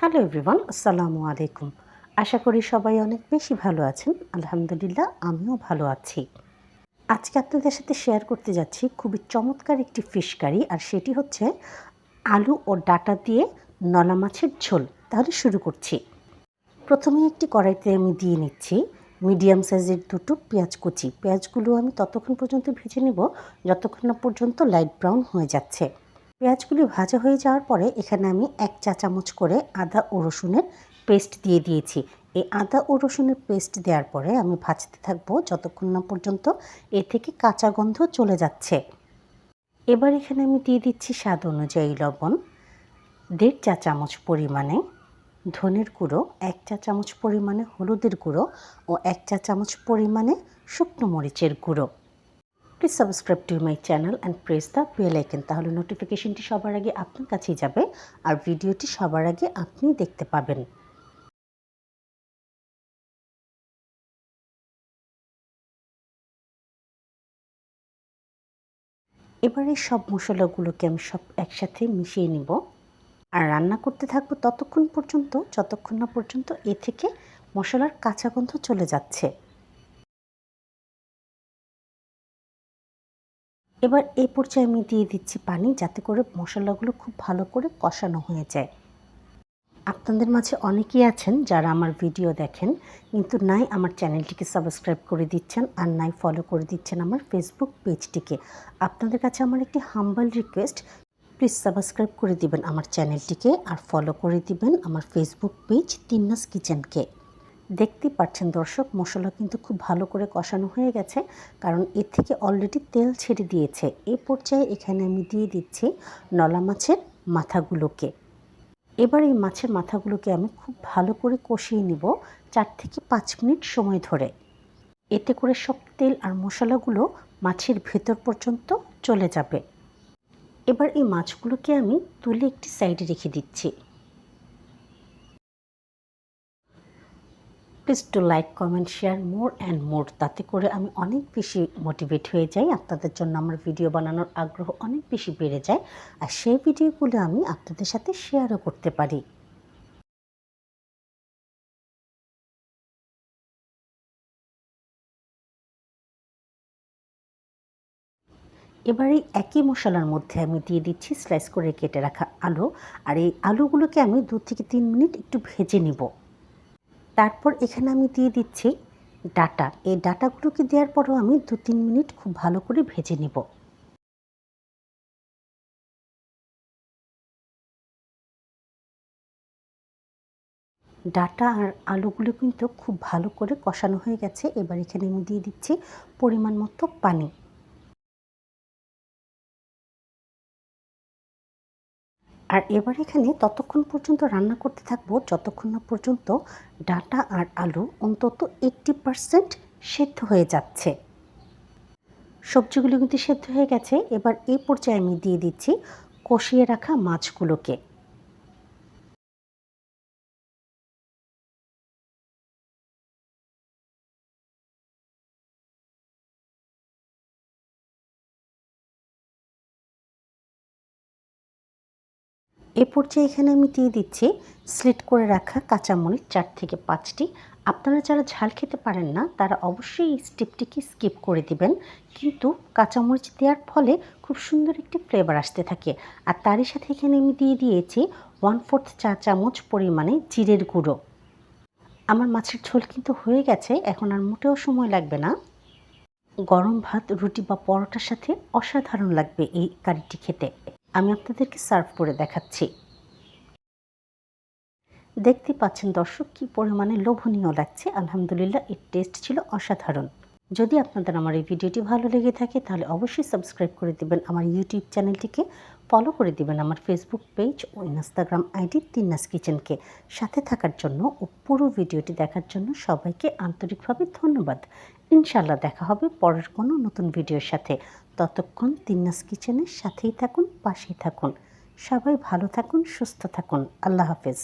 Hello everyone আসসালামু আলাইকুম আশা করি সবাই অনেক বেশি ভালো আছেন। আলহামদুলিল্লাহ, আমিও ভালো আছি। আজকে আপনাদের সাথে শেয়ার করতে যাচ্ছি খুবই চমৎকার একটি ফিশ কারি আর সেটি হচ্ছে আলু ও ডাটা দিয়ে নলা মাছের ঝোল। তাহলে শুরু করছি। প্রথমে একটি কড়াইতে আমি দিয়ে নিচ্ছি মিডিয়াম সাইজের দুটো পেঁয়াজ কুচি। পেঁয়াজগুলো আমি ততক্ষণ পর্যন্ত ভেজে নেব, যতক্ষণ না পর্যন্ত লাইট ব্রাউন হয়ে যাচ্ছে। পেঁয়াজগুলি ভাজা হয়ে যাওয়ার পরে এখানে আমি এক চা চামচ করে আদা ও রসুনের পেস্ট দিয়ে দিয়েছি। এই আদা ও রসুনের পেস্ট দেওয়ার পরে আমি ভাজতে থাকব যতক্ষণ না পর্যন্ত এ থেকে কাঁচা গন্ধ চলে যাচ্ছে। এবার এখানে আমি দিয়ে দিচ্ছি স্বাদ অনুযায়ী লবণ, দেড় চা চামচ পরিমাণে ধনের গুঁড়ো, এক চা চামচ পরিমাণে হলুদের গুঁড়ো ও এক চা চামচ পরিমাণে শুকনো মরিচের গুঁড়ো। Please subscribe to my channel and press the bell icon তাহলে নোটিফিকেশনটি সবার আগে আপনার কাছেই যাবে আর ভিডিওটি সবার আগে আপনি দেখতে পাবেন। এবারে সব মশলাগুলোকে আমি সব একসাথে মিশিয়ে নিব। আর রান্না করতে থাকব ততক্ষণ পর্যন্ত, যতক্ষণ না পর্যন্ত এ থেকে মশলার কাঁচা গন্ধ চলে যাচ্ছে। এবার এই পর্যায়ে আমি দিয়ে দিচ্ছি পানি যাতে করে মশলাগুলো খুব ভালো করে কষানো হয়ে যায়। আপনাদের মাঝে অনেকেই আছেন যারা আমার ভিডিও দেখেন, কিন্তু নাই আমার চ্যানেলটিকে সাবস্ক্রাইব করে দিচ্ছেন আর নাই ফলো করে দিচ্ছেন আমার ফেসবুক পেজটিকে। আপনাদের কাছে আমার একটি হাম্বাল রিকোয়েস্ট প্লিজ সাবস্ক্রাইব করে দিবেন আমার চ্যানেলটিকে আর ফলো করে দিবেন আমার ফেসবুক পেজ তিন্নাস কিচেনকে দেখতেই পাচ্ছেন দর্শক, মশলা কিন্তু খুব ভালো করে কষানো হয়ে গেছে, কারণ এর থেকে অলরেডি তেল ছেড়ে দিয়েছে। এই পর্যায়ে এখানে আমি দিয়ে দিচ্ছি নলা মাছের মাথাগুলোকে। এবার এই মাছের মাথাগুলোকে আমি খুব ভালো করে কষিয়ে নিব চার থেকে পাঁচ মিনিট সময় ধরে। এতে করে সব তেল আর মশলাগুলো মাছের ভেতর পর্যন্ত চলে যাবে। এবার এই মাছগুলোকে আমি তুলে একটি সাইডে রেখে দিচ্ছি। Please to like comment share more and more তাতে করে আমি অনেক বেশি মোটিভেট হয়ে যাই। আপনাদের জন্য আমার ভিডিও বানানোর আগ্রহ অনেক বেশি বেড়ে যায়। আর সেই ভিডিওগুলো আমি আপনাদের সাথে শেয়ারও করতে পারি। এবার একই মশলার মধ্যে আমি দিয়ে দিচ্ছি স্লাইস করে কেটে রাখা আলু। আর এই আলুগুলোকে আমি দু থেকে তিন মিনিট একটু ভেজে নিব। তারপর এখানে আমি দিয়ে দিচ্ছি ডাটা। এই ডাটাগুলোকে দেওয়ার পরও আমি দু তিন মিনিট খুব ভালো করে ভেজে নিব। ডাটা আর আলুগুলো কিন্তু খুব ভালো করে কষানো হয়ে গেছে। এবার এখানে আমি দিয়ে দিচ্ছি পরিমাণ মতো পানি। আর এবার এখানে ততক্ষণ পর্যন্ত রান্না করতে থাকব, যতক্ষণ না পর্যন্ত ডাটা আর আলু অন্তত এইটটি পারসেন্ট সেদ্ধ হয়ে যাচ্ছে। সবজিগুলো কিন্তু সেদ্ধ হয়ে গেছে। এবার এই পর্যায়ে আমি দিয়ে দিচ্ছি কষিয়ে রাখা মাছগুলোকে। এ পর্যায়ে এখানে আমি দিয়ে দিচ্ছি স্লিট করে রাখা কাঁচামরিচ চার থেকে পাঁচটি। আপনারা যারা ঝাল খেতে পারেন না, তারা অবশ্যই এই স্টেপটিকে স্কিপ করে দিবেন। কিন্তু কাঁচামরিচ দেওয়ার ফলে খুব সুন্দর একটি ফ্লেভার আসতে থাকে। আর তারই সাথে এখানে আমি দিয়ে দিয়েছি ওয়ান ফোর্থ চা চামচ পরিমাণে জিরের গুঁড়ো। আমার মাছের ঝোল কিন্তু হয়ে গেছে, এখন আর মোটেও সময় লাগবে না। গরম ভাত, রুটি বা পরোটার সাথে অসাধারণ লাগবে এই কারিটি খেতে। আমি আপনাদেরকে সার্ভ করে দেখাচ্ছি। দেখতে পাচ্ছেন দর্শক, কি পরিমাণে লোভনীয় লাগছে। আলহামদুলিল্লাহ, এর টেস্ট ছিল অসাধারণ। যদি আপনাদের আমার এই ভিডিওটি ভালো লেগে থাকে, তাহলে অবশ্যই সাবস্ক্রাইব করে দেবেন আমার ইউটিউব চ্যানেলটিকে ফলো করে দিবেন আমার ফেসবুক পেজ ও ইনস্টাগ্রাম আইডি তিন্নাস কিচেনকে। সাথে থাকার জন্য ও পুরো ভিডিওটি দেখার জন্য সবাইকে আন্তরিকভাবে ধন্যবাদ। ইনশাল্লাহ দেখা হবে পরের কোনো নতুন ভিডিওর সাথে। ততক্ষণ তিন্নাস কিচেনের সাথেই থাকুন, পাশেই থাকুন। সবাই ভালো থাকুন, সুস্থ থাকুন। আল্লাহ হাফেজ।